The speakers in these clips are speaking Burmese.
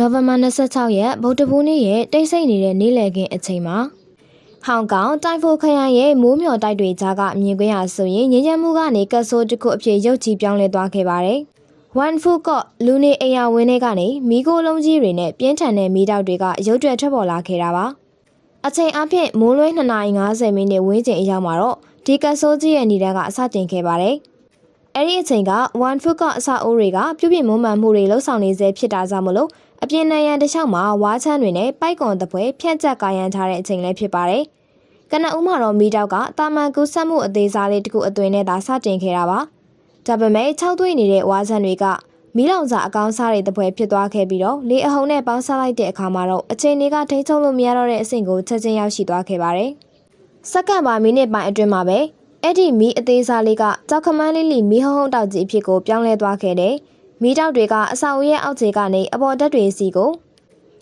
နိုဝင်ဘာ26ရက်ဗုဒ္ဓဘူးနေ့ရဲ့တိတ်ဆိတ်နေတဲ့နေ့လည်ခင်းအချိန်မှာဟောင်ကောင်တိုင်ဖိုခရိုင်ရဲ့မိုးမျှော်တိုက်တွေကြားကမြင်ကွင်းရဆိုရင်ငញ្ញမ်းမှုကနေကတ်ဆိုးတစ်ခုအဖြစ်ရုပ်ချီပြောင်းလဲသွားခဲ့ပါတယ်။ One Foot ကလူနေအိမ်ယာဝင်းထဲကနေမီးကိုလုံးကြီးတွေနဲ့ပြင်းထန်တဲ့မီးတောက်တွေကရုတ်တရက်ထွက်ပေါ်လာခဲ့တာပါ။အချိန်အဖြစ်မိုးလွဲ2:50မိနစ်ဝန်းကျင်အရောက်မှာတော့ဒီကတ်ဆိုးကြီးရဲ့နေတန်းကအစတင်ခဲ့ပါတယ်။အဲ့ဒီအချိန်က One Foot ကအစာအိုးတွေကပြုပြင်မွမ်းမံမှုတွေလှုပ်ဆောင်နေစေဖြစ်တာကြောင့်မလို့ အပြင်နံရံတစ်လျှောက်မှာဝါးချမ်းတွေနဲ့ပိုက်ကွန်တပွဲဖြန့်ကျက်ကာရန်ထားတဲ့အချိန်လည်းဖြစ်ပါတယ်။ကနဦးမှာတော့မီတောက်ကတာမန်ကူးဆက်မှုအသေးစားလေးတစ်ခုအသွင်နဲ့သာစတင်ခဲ့တာပါ။ဒါပေမဲ့၆သွေးနေတဲ့ဝါးချမ်းတွေကမီးလောင်စာအကောင်းစားတွေတပွဲဖြစ်သွားခဲ့ပြီးတော့လေအဟုန်နဲ့ပေါင်းစားလိုက်တဲ့အခါမှာတော့အချိန်တွေကထိန်းချုပ်လို့မရတော့တဲ့အဆင့်ကိုချက်ချင်းရောက်ရှိသွားခဲ့ပါတယ်။စက္ကန့်ပါမိနစ်ပိုင်းအတွင်းမှာပဲအဲ့ဒီမီးအသေးစားလေးကကြောက်ခမန်းလေးလီမီးဟုံးဟုံးတောက်ကြီးအဖြစ်ကိုပြောင်းလဲသွားခဲ့တယ်။ မီးတောက်တွေကအဆောက်အဦရဲ့အောက်ခြေကနေအပေါ်တက်တွေစီကို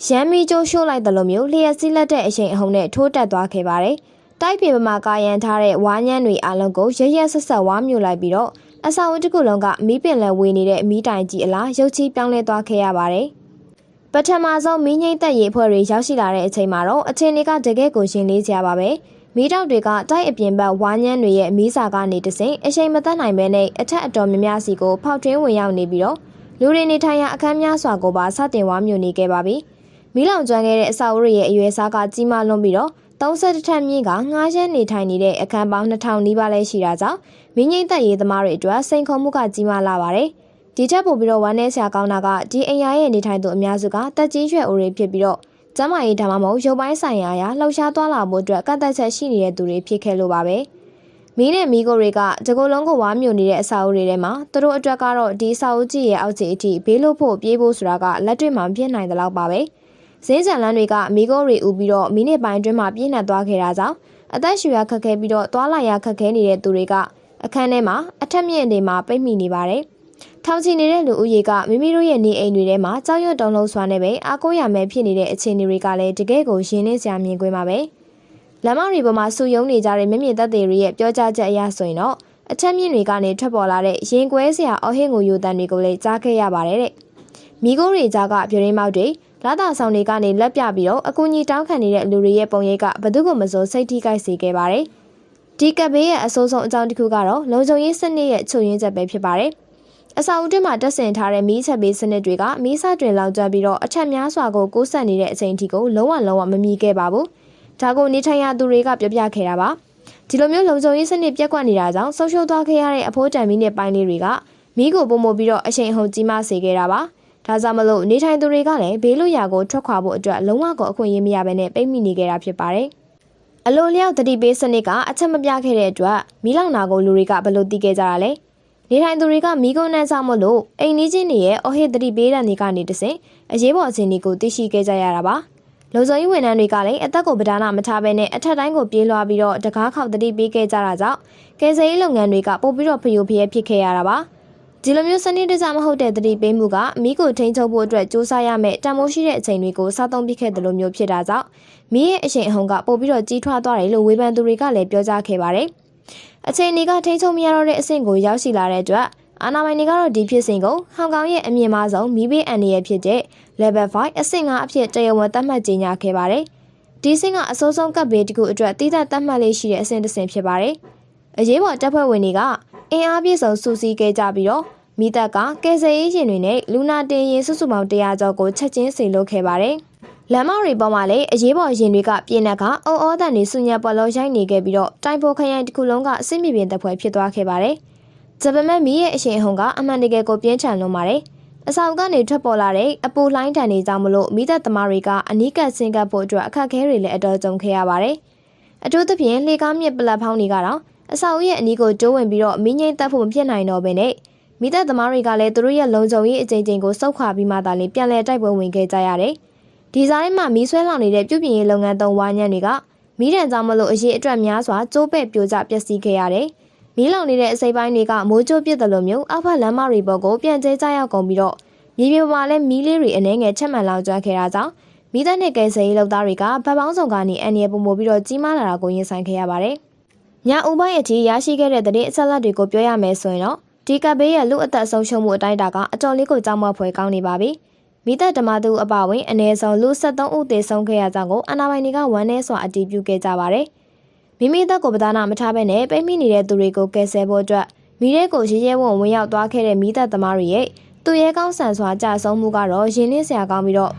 ရမ်းမီးကျိုးရှို့လိုက်တယ်လို့မျိုးလျှက်စီးလက်တဲ့အချိန်အဟုန်နဲ့ထိုးတက်သွားခဲ့ပါတယ်။တိုက်ပြေပမာကာရန်ထားတဲ့ဝါးညံ့တွေအလုံးကိုရရက်ဆက်ဆက်ဝါးမြူလိုက်ပြီးတော့အဆောက်အဦတစ်ခုလုံးကမီးပင်လယ်ဝေနေတဲ့မီးတိုင်ကြီးအလားရုပ်ချီးပြောင်းလဲသွားခဲ့ရပါတယ်။ပထမဆုံးမီးငိမ့်သက်ရေးဖွဲ့တွေရောက်ရှိလာတဲ့အချိန်မှာတော့အချိန်တွေကတကယ့်ကိုရှင်းလေးကြပါပဲ။မီးတောက်တွေကတိုက်အပြင်ဘက်ဝါးညံ့တွေရဲ့မီးစာကနေတဆင်အချိန်မသက်နိုင်ပဲနဲ့အထက်အတော်များများစီကိုဖောက်ထွင်းဝင်ရောက်နေပြီးတော့ လူတွေနေထိုင်ရာအခန်းများစွာကိုပါစတင်ဝါမြူနေခဲ့ပါပြီ။မီးလောင်ကျွမ်းခဲ့တဲ့အဆောက်အဦရဲ့အရွယ်စားကကြီးမားလွန်းပြီးတော့30ထက်မြင့်ကငားရမ်းနေထိုင်နေတဲ့အခန်းပေါင်း2000နီးပါးလဲရှိတာကြောင့်မင်းငိမ့်သက်ရေးသမားတွေအတွက်စိန်ခေါ်မှုကကြီးမားလာပါတယ်။ဒီထက်ပိုပြီးတော့ဝမ်းနည်းစရာကောင်းတာကဒီအိမ်ယာရဲ့နေထိုင်သူအများစုကတက်ကြီးရွယ်အိုတွေဖြစ်ပြီးတော့ကျမကြီးဒါမှမဟုတ်ရုပ်ပိုင်းဆိုင်ရာအရာလှုပ်ရှားသွားလာမှုအတွက်ကန့်သက်ချက်ရှိနေတဲ့သူတွေဖြစ်ခဲ့လို့ပါပဲ။ မီးနဲ့မီးကိုတွေကတကူလုံးကိုဝါမြူနေတဲ့အစာအုပ်တွေထဲမှာသူတို့အတွက်ကတော့ဒီအစာအုပ်ကြီးရဲ့အောက်ခြေအထိဘေးလို့ဖို့ပြေးဖို့ဆိုတာကလက်တွေ့မှာပြည့်နိုင်တဲ့လောက်ပါပဲ။ဇင်းကြံလန်းတွေကမီးကိုတွေဥပြီးတော့မိနစ်ပိုင်းအတွင်းမှာပြည့်နှက်သွားခဲ့တာကြောင့်အသက်ရှူရခက်ခဲပြီးတော့သွားလာရခက်ခဲနေတဲ့သူတွေကအခန်းထဲမှာအထက်မြင့်တွေမှာပိတ်မိနေပါတယ်။ထောင်ချီနေတဲ့လူဦးရေကမိမိတို့ရဲ့နေအိမ်တွေထဲမှာကြောက်ရွံ့တုန်လှုပ်စွာနဲ့ပဲအားကိုးရမယ်ဖြစ်နေတဲ့အခြေအနေတွေကလည်းတကယ်ကိုရင်းနှီးစရာမြင်ကွင်းပါပဲ။ လမ်းမတွေပေါ်မှာစူယုံနေကြတဲ့မြင့်မြင့်သက်တွေရဲ့ပြောကြားချက်အရဆိုရင်တော့အထက်မြင့်တွေကနေထွက်ပေါ်လာတဲ့ရင်ကွဲစရာအဟင်းကိုယူတန်တွေကိုလည်းကြားခဲ့ရပါတယ်တဲ့။မိခိုးတွေကြားကပြရင်းမောက်တွေလာတာဆောင်တွေကနေလက်ပြပြီးတော့အကူကြီးတောင်းခံနေတဲ့လူတွေရဲ့ပုံရိပ်ကဘသူကမစိုးစိတ်ထိခိုက်စေခဲ့ပါတယ်။ဒီကပ်ဘေးရဲ့အဆိုးဆုံးအကြောင်းတစ်ခုကတော့လုံခြုံရေးစနစ်ရဲ့ချုပ်ရင်းချက်ပဲဖြစ်ပါတယ်။အစာအုပ်တွင်းမှာတက်ဆင်ထားတဲ့မီးချက်ပေးစနစ်တွေကမီးစတွင်လောင်ကျွမ်းပြီးတော့အထက်များစွာကိုကိုးဆက်နေတဲ့အချိန်ထိကိုလုံးဝလုံးဝမမြည်ခဲ့ပါဘူး။ ဒါကိုနေထိုင်ရသူတွေကပြောပြခဲ့တာပါ။ဒီလိုမျိုးလုံခြုံရေးစနစ်ပြက်ကွက်နေတာကြောင့်ဆုံးရှုံးသွားခဲ့ရတဲ့အဖိုးတန်မီးနဲ့ပိုင်းလေးတွေကမီးကိုပုံမပြီးတော့အချိန်အဟုန်ကြီးမားစေခဲ့တာပါ။ဒါကြောင့်မလို့နေထိုင်သူတွေကလည်းဘေးလွတ်ရာကိုထွက်ခွာဖို့အတွက်လုံးဝကိုအခွင့်အရေးမရဘဲနဲ့ပိတ်မိနေကြတာဖြစ်ပါတယ်။အလိုလျောက်တတိပေးစနစ်ကအချက်မပြခဲ့တဲ့အတွက်မီးလောင်တာကိုလူတွေကဘယ်လိုသိခဲ့ကြတာလဲ။နေထိုင်သူတွေကမီးကုန်းနှန်းဆောင်မလို့အိမ်နီးချင်းတွေရဲ့အဟိတတိပေးတဲ့နေကနေတဆင်အရေးပေါ်အခြေအနေကိုသိရှိခဲ့ကြရတာပါ။ လုံခြုံရေးဝန်ထမ်းတွေကလည်းအသက်ကိုပဒါနာမထားဘဲနဲ့အထက်တိုင်းကိုပြေးလွှားပြီးတော့တကားခေါက်တတိပေးခဲ့ကြတာကြောင့်ကယ်ဆယ်ရေးလုပ်ငန်းတွေကပို့ပြီးတော့ဖျို့ဖျဲဖြစ်ခဲ့ရတာပါ။ဒီလိုမျိုးစနစ်တကျမဟုတ်တဲ့တတိပေးမှုကမိကိုထိန်းချုပ်ဖို့အတွက်စူးစမ်းရမယ်တန်မိုးရှိတဲ့အချိန်တွေကိုစားသုံးပြခဲ့တယ်လို့မျိုးဖြစ်တာကြောင့်မိရဲ့အရှိန်အဟုန်ကပို့ပြီးတော့ကြီးထွားသွားတယ်လို့ဝေဖန်သူတွေကလည်းပြောကြားခဲ့ပါတယ်။အချိန်တွေကထိန်းချုပ်မရတော့တဲ့အဆင့်ကိုရောက်ရှိလာတဲ့အတွက် အာနာမိုင်တွေကတော့ဒီဖြစ်စဉ်ကိုဟောင်ကောင်ရဲ့အမြင့်မားဆုံးမိဘေးအန်ဒီရဲ့ဖြစ်တဲ့ level 5အဆင့်5အဖြစ်တရားဝင်သတ်မှတ်ကြေညာခဲ့ပါတယ်။ဒီဆင့်ကအစိုးဆုံးကပ်ဘေးတခုအတွက်တည်သက်သတ်မှတ်လေးရှိတဲ့အဆင့်တစ်ဆင့်ဖြစ်ပါတယ်။အရေးပေါ်တပ်ဖွဲ့ဝင်တွေကအင်အားပြည့်စုံစူးစီးခဲ့ကြပြီးတော့မိသက်ကကယ်ဆယ်ရေးရင်တွေနဲ့လူနာတင်ရင်စုစုပေါင်း100ကျော်ကိုချက်ချင်းစေလွှတ်ခဲ့ပါတယ်။လမ်းမတွေပေါ်မှာလည်းအရေးပေါ်ရင်တွေကပြင်းတဲ့ကအုံအောတန်တွေဆူညက်ပေါ်လို့ရိုက်နေခဲ့ပြီးတော့တိုင်ပိုခရိုင်တစ်ခုလုံးကအဆင့်မြေပြင်တပ်ဖွဲ့ဖြစ်သွားခဲ့ပါတယ်။ ဂျပန်မမီးရဲ့အရှင်ဟုန်ကအမှန်တကယ်ကိုပြင်းထန်လွန်ပါတယ်။အဆောင်ကနေထွက်ပေါ်လာတဲ့အပူလှိုင်းတန်တွေကြောင့်မလို့မိသက်သမားတွေကအနီးကပ်ဆင်းကပ်ဖို့အတွက်အခက်အခဲတွေလည်းအတော်ကြုံခဲ့ရပါတယ်။အထူးသဖြင့်လေကားမြစ်ပလက်ဖောင်းတွေကတော့အဆောင်ရဲ့အနီးကိုကျိုးဝင်ပြီးတော့မင်းငိမ့်တက်ဖို့မဖြစ်နိုင်တော့ဘဲနဲ့မိသက်သမားတွေကလည်းသူတို့ရဲ့လုံခြုံရေးအကြိမ်ကြိမ်ကိုစောက်ခွာပြီးမှသာလျှင်ပြန်လည်တိုက်ပွဲဝင်ခဲ့ကြရတယ်။ဒီဇိုင်းမှာမီးဆွဲလောင်နေတဲ့ပြုပြင်ရေးလုပ်ငန်းသုံးဝါညံ့တွေကမီးတံကြောင့်မလို့အရေးအတွက်များစွာကျိုးပဲ့ပြိုကျပျက်စီးခဲ့ရတယ်။ မီးလောင်နေတဲ့အစိပ်ပိုင်းတွေကမိုးကြိုးပစ်တယ်လို့မျိုးအောက်ဖက်လမ်းမတွေပေါ်ကိုပြန်ကျဲကျရောက်ကုန်ပြီးတော့မြေပြင်ပေါ်မှာလည်းမီးလေးတွေအနေငယ်ချက်မှန်လောင်ကျွမ်းခဲ့တာကြောင့်မိသားနဲ့ကယ်ဆယ်ရေးလုပ်သားတွေကဗတ်ပေါင်းဆောင်ကနေအန်ရီပုံမို့ပြီးတော့ကြီးမားလာတာကိုရင်ဆိုင်ခဲ့ရပါတယ်။ညဦးပိုင်းအထိရရှိခဲ့တဲ့တဲ့အဆက်လက်တွေကိုပြောရမယ်ဆိုရင်တော့ဒီကပ်ဘေးရဲ့လူအသက်ဆုံးရှုံးမှုအတိုင်းအတာကအတော်လေးကိုကြောက်မဖွယ်ကောင်းနေပါပြီ။မိသက်ဓမ္မသူအပဝင်အ ਨੇ ဆုံးလူ73ဦးသေဆုံးခဲ့ရကြောင်းကိုအာဏာပိုင်တွေကဝန်내စွာအတည်ပြုခဲ့ကြပါတယ်။ မိမိသက်ကိုပဒါနာမထားဘဲနဲ့ပိတ်မိနေတဲ့သူတွေကိုကယ်ဆယ်ဖို့အတွက်မိရဲကိုရဲရဲဝံဝင်ရောက်သွားခဲ့တဲ့မိသက်သမားတွေရဲ့သူရဲကောင်းဆန်စွာကြာဆုံးမှုကတော့ရင်းနှီးစရာကောင်းပြီးတော့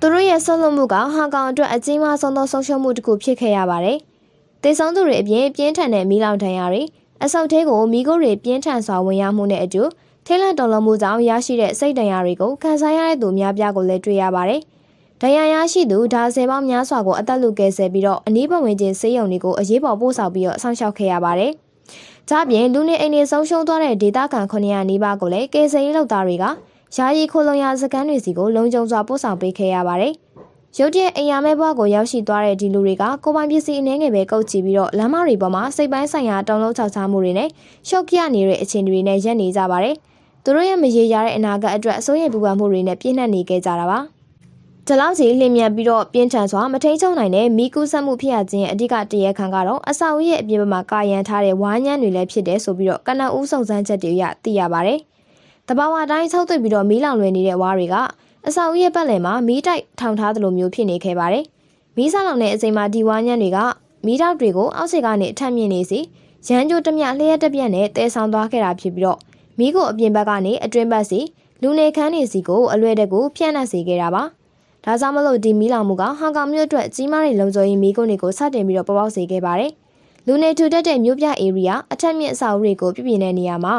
သူတို့ရဲ့ဆုံးလွတ်မှုကဟောင်ကောင်အတွက်အကြီးမားဆုံးသောဆုံးရှုံးမှုတစ်ခုဖြစ်ခဲ့ရပါတယ်။သေဆုံးသူတွေအပြင်ပြင်းထန်တဲ့မီးလောင်ဒဏ်ရာတွေအဆုတ်သေးကိုမိခိုးတွေပြင်းထန်စွာဝင်ရောက်မှုနဲ့အတူထိလန့်တော်လုံးမှုကြောင့်ရရှိတဲ့စိတ်ဒဏ်ရာတွေကိုခံစားရတဲ့သူများပြားကိုလည်းတွေ့ရပါတယ်။ ဒဏ်ရာရရှိသူဒါဆယ်ပေါင်းများစွာကိုအသက်လူကယ်ဆယ်ပြီးတော့အနည်းပတ်ဝန်းကျင်ဆေးရုံတွေကိုအရေးပေါ်ပို့ဆောင်ပြီးတော့ဆောင်းလျှောက်ခဲ့ရပါတယ်။ဒါ့အပြင်လူနေအိမ်တွေဆုံးရှုံးသွားတဲ့ဒေသခံ900နီးပါးကိုလည်းကယ်ဆယ်ရေးလုပ်သားတွေကယာယီခိုလုံရစကန်တွေစီကိုလုံခြုံစွာပို့ဆောင်ပေးခဲ့ရပါတယ်။ရုတ်တရက်အိမ်ယာမဲဘွားကိုရောက်ရှိသွားတဲ့ဒီလူတွေကကိုပိုင်ပစ္စည်းအနှဲငယ်ပဲကုတ်ချီပြီးတော့လမ်းမတွေပေါ်မှာစိတ်ပိုင်းဆိုင်ရာတုံလုံးချောက်ချမှုတွေနဲ့ရှော့ကရနေတဲ့အခြေအနေတွေနဲ့ရက်နေကြပါတယ်။သူတို့ရဲ့မရေရာတဲ့အနာဂတ်အတွက်အစိုးရပူပန်မှုတွေနဲ့ပြည့်နှက်နေခဲ့ကြတာပါ။ ဒီလောက်စီလျင်မြန်ပြီးတော့ပြင်းထန်စွာမထိန်ချုံနိုင်တဲ့မိကူးဆက်မှုဖြစ်ရခြင်းအဓိကတရခံကတော့အဆောက်အဦရဲ့အပြင်ဘက်မှာကာယံထားတဲ့ဝါးညံ့တွေလည်းဖြစ်တယ်ဆိုပြီးတော့ကနအူးစုံစမ်းချက်တွေအရသိရပါတယ်။တဘာဝတိုင်းဆောက်သွိပ်ပြီးတော့မီးလောင်လွင်နေတဲ့ဝါးတွေကအဆောက်အဦရဲ့ပတ်လည်မှာမီးတိုက်ထောင်ထားသလိုမျိုးဖြစ်နေခဲ့ပါတယ်။မီးဆောက်လောင်တဲ့အချိန်မှာဒီဝါးညံ့တွေကမီးတောက်တွေကိုအောက်ခြေကနေအထက်မြင့်နေစီရန်ကြိုးတမျှလျှက်တစ်ပြက်နဲ့တဲဆောင်သွားခဲ့တာဖြစ်ပြီးတော့မီးကိုအပြင်ဘက်ကနေအတွင်းဘက်စီလူနေခန်းနေစီကိုအလွယ်တကူဖြန့်နှံ့စေခဲ့တာပါ။ ဒါကြောင့်မလို့ဒီမီးလောင်မှုကဟောင်ကောင်မြို့အတွက်ကြီးမားတဲ့လုံခြုံရေးမီးကုန်းတွေကိုစတင်ပြီးတော့ပေါ်ပေါက်စေခဲ့ပါတယ်။လူနေထူထပ်တဲ့မြို့ပြဧရိယာအထက်မြင့်အဆောက်အဦတွေကိုပြပြနေတဲ့နေရာမှာ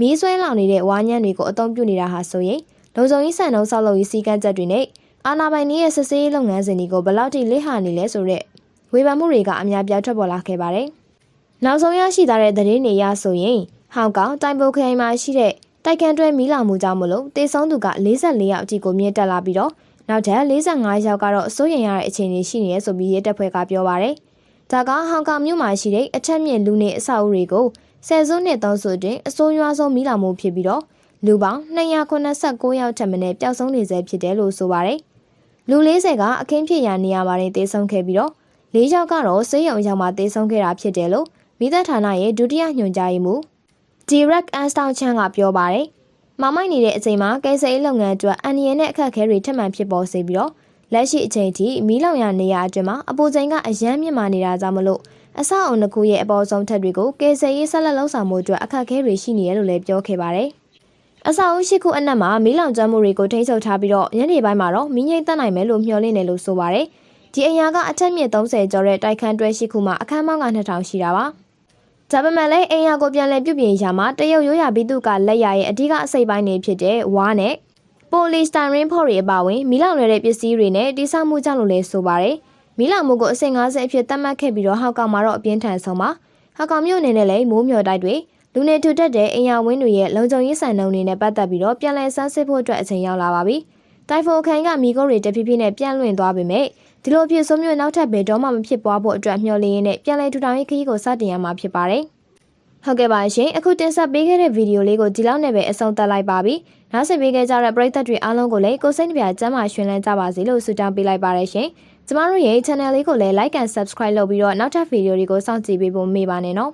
မီးဆွဲလောင်နေတဲ့ဝါးညံ့တွေကိုအသုံးပြုနေတာဟာဆိုရင်လုံခြုံရေးစံနှုန်းဆောက်လုပ်ရေးစည်းကမ်းချက်တွေနဲ့အာဏာပိုင်တွေရဲ့စစ်ဆေးရေးလုပ်ငန်းစဉ်တွေကိုဘယ်လောက်ထိလစ်ဟာနေလဲဆိုတော့ဝေဖန်မှုတွေကအများပြားထွက်ပေါ်လာခဲ့ပါတယ်။နောက်ဆုံးရရှိထားတဲ့သတင်းတွေအရဆိုရင်ဟောင်ကောင်တိုင်ပိုခရိုင်မှာရှိတဲ့တိုက်ကန်တွဲမီးလောင်မှုကြောင့်မလို့တေဆုံးသူက44ယောက်အထိကိုမြင့်တက်လာပြီးတော့ နောက်ထပ်45ယောက်ကတော့အစိုးရရတဲ့အခြေအနေရှိနေရဆိုပြီးရဲတပ်ဖွဲ့ကပြောပါရယ်။ဒါကဟောင်ကောင်မြို့မှာရှိတဲ့အထက်မြင့်လူနေအဆောက်အဦတွေကိုဆယ်စုနှစ်သုံးစုတွင်အစိုးရဆုံးမီးလောင်မှုဖြစ်ပြီးတော့လူပေါင်း289ယောက်ထက်မနည်းပျောက်ဆုံးနေဆဲဖြစ်တယ်လို့ဆိုပါရယ်။လူ40ကအခင်းဖြစ်ရာနေရာမှာတင်တေဆုံးခဲ့ပြီးတော့၄ယောက်ကတော့ဆေးရုံရောက်မှတေဆုံးခဲ့တာဖြစ်တယ်လို့မိသက်ဌာနရဲ့ဒုတိယညွှန်ကြားရေးမှူး Direct Anston Chan ကပြောပါရယ်။ မမိုက်နေတဲ့အချိန်မှာကဲဆယ်ရေးလုပ်ငန်းအတွက်အန်ရီယနဲ့အခက်အခဲတွေထပ်မံဖြစ်ပေါ်စေပြီးတော့လက်ရှိအချိန်ထိမီးလောင်ရနေရအတွင်းမှာအပူချိန်ကအယမ်းမြင့်မာနေတာကြောင့်မလို့အဆောက်အုံတစ်ခုရဲ့အပေါ်ဆုံးထပ်တွေကိုကဲဆယ်ရေးဆက်လက်လှုပ်ဆောင်မှုအတွက်အခက်အခဲတွေရှိနေရလို့လည်းပြောခဲ့ပါတယ်။အဆောက်အဦရှိခုအနက်မှာမီးလောင်ကျွမ်းမှုတွေကိုထိန်းချုပ်ထားပြီးတော့ညနေပိုင်းမှာတော့မီးငိမ့်တက်နိုင်မယ်လို့မျှော်လင့်နေလို့ဆိုပါတယ်။ဒီအရာကအထက်မြင့်30ကျော်တဲ့တိုက်ခန်းတွဲရှိခုမှာအခန်းပေါင်းက2000ရှိတာပါ။ ဒါပေမဲ့လည်းအိမ်ယာကိုပြန်လည်ပြုပြင်ရာမှာတရုတ်ရိုးရာဘိတုကလက်ရရဲ့အဓိကအစိပ်ပိုင်းတွေဖြစ်တဲ့ဝါးနဲ့ပိုလီစတိုင်းရင်းဖော်တွေအပါဝင်မီးလောင်လွယ်တဲ့ပစ္စည်းတွေနဲ့တိဆောက်မှုကြောင့်လို့လည်းဆိုပါတယ်။မီးလောင်မှုကိုအဆင့်50အဖြစ်သတ်မှတ်ခဲ့ပြီးတော့ဟောက်ကောင်မှာတော့အပြင်းထန်ဆုံးပါ။ဟောက်ကောင်မြို့အနေနဲ့လည်းမိုးမျှော်တိုက်တွေလူနေထူထပ်တဲ့အိမ်ယာဝင်းတွေရဲ့လုံခြုံရေးဆိုင်နှုန်းတွေနဲ့ပတ်သက်ပြီးတော့ပြန်လည်ဆန်းစစ်ဖို့အတွက်အချိန်ရောက်လာပါပြီ။တိုင်ဖိုခန်ကမီကိုတွေတဖြည်းဖြည်းနဲ့ပြန့်လွင့်သွားပေမဲ့ ဒီလိုဖြစ်ဆုံးမျိုးနောက်ထပ်ဘယ်တော့မှမဖြစ်ပွားဖို့အတွက်မျှော်လင့်ရင်းနဲ့ပြန်လည်ထူထောင်ရေးခရီးကိုစတင်ရမှာဖြစ်ပါတယ်။ဟုတ်ကဲ့ပါရှင်အခုတင်ဆက်ပေးခဲ့တဲ့ဗီဒီယိုလေးကိုဒီလောက်နဲ့ပဲအဆုံးသတ်လိုက်ပါပြီနောက်ဆက်ပေးခဲ့ကြတဲ့ပရိသတ်တွေအားလုံးကိုလည်းကိုစိတ်နှပြကျမ်းမာရှင်လန်းကြပါစေလို့ဆုတောင်းပေးလိုက်ပါရရှင်ကျမတို့ရဲ့ channel လေးကိုလည်း like and subscribe လုပ်ပြီးတော့နောက်ထပ်ဗီဒီယိုတွေကိုစောင့်ကြည့်ပေးဖို့မေ့ပါနဲ့နော်